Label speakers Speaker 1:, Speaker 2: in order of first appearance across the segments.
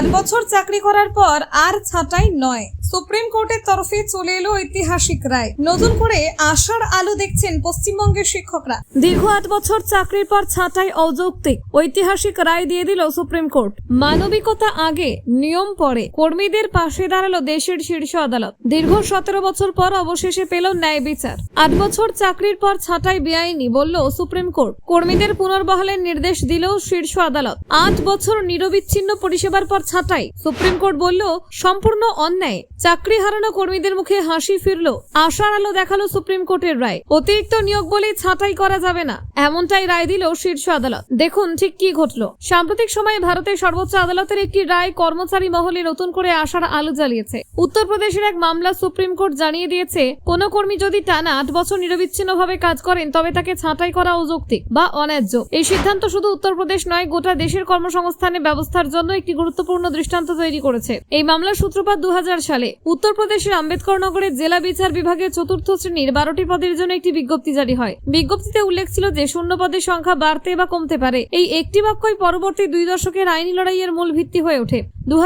Speaker 1: আট বছর চাকরি করার পর আর ছাঁটাই নয়। সুপ্রিম কোর্টের তরফে চলে এলো ঐতিহাসিক রায়। নতুন করে আশার আলো দেখছেন পশ্চিমবঙ্গের শিক্ষকরা। দীর্ঘ আট বছর চাকরির পর ছাঁটাই অযৌক্তিক। ঐতিহাসিক রায় দিয়ে দিল সুপ্রিম কোর্ট। মানবিকতা আগে, নিয়ম পরে। কর্মীদের পাশে দাঁড়াল দেশের শীর্ষ আদালত। দীর্ঘ সতেরো বছর পর অবশেষে পেল ন্যায় বিচার। আট বছর চাকরির পর ছাঁটাই বেআইনি, বলল সুপ্রিম কোর্ট। কর্মীদের পুনর্বহালের নির্দেশ দিলেও শীর্ষ আদালত। আট বছর নিরবিচ্ছিন্ন পরিষেবার পর ছাঁটাই, সুপ্রিম কোর্ট বলল, সম্পূর্ণ অন্যায়। চাকরি হারানো কর্মীদের মুখে হাসি ফিরল। আশার আলো দেখাল সুপ্রিম কোর্টের রায়। অতিরিক্ত নিয়োগ বলে ছাঁটাই করা যাবে না। এমনটাই রায় দিল শীর্ষ আদালত। দেখুন ঠিক কি ঘটল। সাম্প্রতিক সময়ে ভারতের সর্বোচ্চ আদালতের একটি রায় কর্মচারী মহলে নতুন করে আশার আলো জ্বালিয়েছে। উত্তরপ্রদেশের এক মামলা সুপ্রিম কোর্ট জানিয়ে দিয়েছে, কোন কর্মী যদি টানা আট বছর নিরবিচ্ছিন্নভাবে কাজ করেন, তবে তাকে ছাঁটাই করা অযৌক্তিক বা অন্যায্য। এই সিদ্ধান্ত শুধু উত্তরপ্রদেশ নয়, গোটা দেশের কর্মসংস্থানের ব্যবস্থার জন্য একটি গুরুত্বপূর্ণ দৃষ্টান্ত তৈরি করেছে। এই মামলার সূত্রপাত দু হাজার সালে। উত্তরপ্রদেশের আম্বেদকর নগরের জেলা বিচার বিভাগের চতুর্থ শ্রেণির বারোটি পদের জন্য একটি বিজ্ঞপ্তি জারি হয়। বিজ্ঞপ্তিতে উল্লেখ ছিল যে শূন্য পদের সংখ্যা বাড়তে বা কমতে পারে। এই একটি বাক্যই পরবর্তী দুই দশকের আইনি লড়াইয়ের মূল ভিত্তি হয়ে ওঠে। দু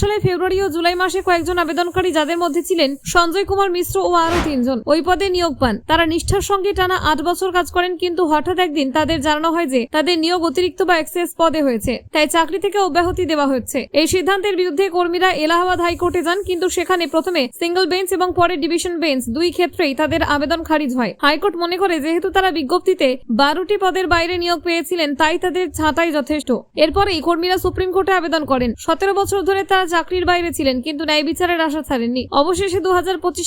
Speaker 1: সালে ফেব্রুয়ারি ও জুলাই মাসে কয়েকজন আবেদনকারী যাদের মধ্যে ছিলেন সঞ্জয় কুমার মিশ্র ও আরও তিনজন। ওই পদে নিয়োগ পান। তারা নিষ্ঠার সঙ্গে টানা আট বছর কাজ করেন কিন্তু হঠাৎ একদিন তাদের জানানো হয় যে তাদের নিয়োগ অতিরিক্ত বা এক্সেস পদে হয়েছে। তাই চাকরি থেকে অব্যাহতি দেওয়া হচ্ছে। এই সিদ্ধান্তের বিরুদ্ধে কর্মীরা এলাহাবাদ হাইকোর্টে যান কিন্তু সেখানে প্রথমে সিঙ্গেল বেঞ্চ এবং পরে ডিভিশন বেঞ্চ দুই ক্ষেত্রেই তাদের আবেদন খারিজ হয়। হাইকোর্ট মনে করে, যেহেতু তারা বিজ্ঞপ্তিতে বারোটি পদের বাইরে নিয়োগ পেয়েছিলেন, তাই তাদের ছাঁটাই যথেষ্ট। এরপরেই কর্মীরা সুপ্রিম কোর্টে আবেদন করেন। সতেরো বছর ধরে তারা চাকরির বাইরে ছিলেন, কিন্তু ন্যায় বিচারের আশা ছাড়েননি। অবশেষে দু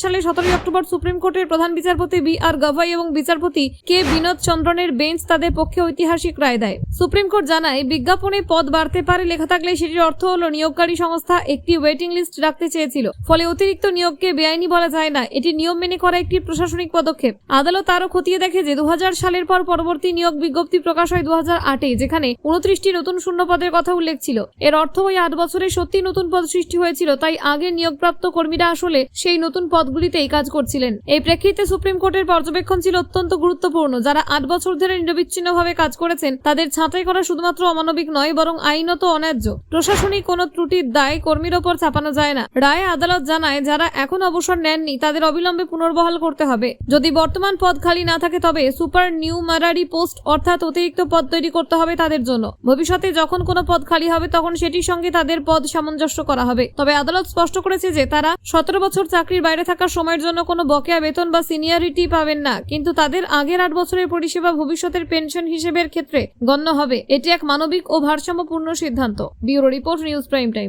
Speaker 1: সালে সতেরোই অক্টোবর সুপ্রিম কোর্টের প্রধান বিচারপতি বি আর গভাই এবং বিচারপতি কে বিনোদ চন্দ্রনের বেঞ্চ তাদের পক্ষে ঐতিহাসিক রায় দেয়। সুপ্রিম কোর্ট জানায়, বিজ্ঞাপনে পদ বাড়তে পারে লেখা থাকলে সেটির অর্থ হল, নিয়োগকারী সংস্থা একটি ওয়েটিং লিস্ট রাখতে চেয়েছিল। ফলে অতিরিক্ত নিয়োগকে বেআইনি বলা যায় না। এটি নিয়ম মেনে করা একটি প্রশাসনিক পদক্ষেপ। আদালত আরও খতিয়ে দেখে যে দু হাজার সালের পর পরবর্তী নিয়োগ বিজ্ঞপ্তি প্রকাশ হয় দু আটে, যেখানে উনত্রিশটি নতুন শূন্য পদের কথা উল্লেখ ছিল। এর অর্থ ওই আট বছরে সত্যি নতুন পদ সৃষ্টি হয়েছিল, তাই আগে নিয়োগপ্রাপ্ত কর্মীরা আসলে সেই নতুন পদগুলিতেই কাজ করছিলেন। এই প্রেক্ষিতে সুপ্রিম কোর্টের পর্যবেক্ষণ ছিল অত্যন্ত গুরুত্বপূর্ণ। যারা আট বছর ধরে নিরবিচ্ছিন্নভাবে কাজ করেছেন, তাদের ছাঁটাই করা শুধুমাত্র অমানবিক নয়, বরং আইনত অন্যায্য। প্রশাসনিক কোনো ত্রুটির দায় কর্মীর ওপর চাপানো যায় না। রায়ে আদালত জানায়, যারা এখন অবসর নেননি, তাদের অবিলম্বে পুনর্বহাল করতে হবে। যদি বর্তমান পদ খালি না থাকে, তবে সুপার নিউমারারি পোস্ট অর্থাৎ অতিরিক্ত পদ তৈরি করতে হবে তাদের জন্য। ভবিষ্যতে যখন কোনো পদ খালি হবে, তখন সেটির সঙ্গে তাদের পদ সামঞ্জস্য করা হবে। তবে আদালত স্পষ্ট করেছে যে, তারা সতেরো বছর চাকরির বাইরে থাকার সময়ের জন্য কোনো বকেয়া বেতন বা সিনিয়রিটি পাবেন না। কিন্তু তাদের আগের আট বছরের পরিষেবা ভবিষ্যতের পেনশন হিসেবের ক্ষেত্রে গণ্য হবে। এটি এক মানবিক ও ভারসাম্যপূর্ণ সিদ্ধান্ত। Bureau report, news prime time.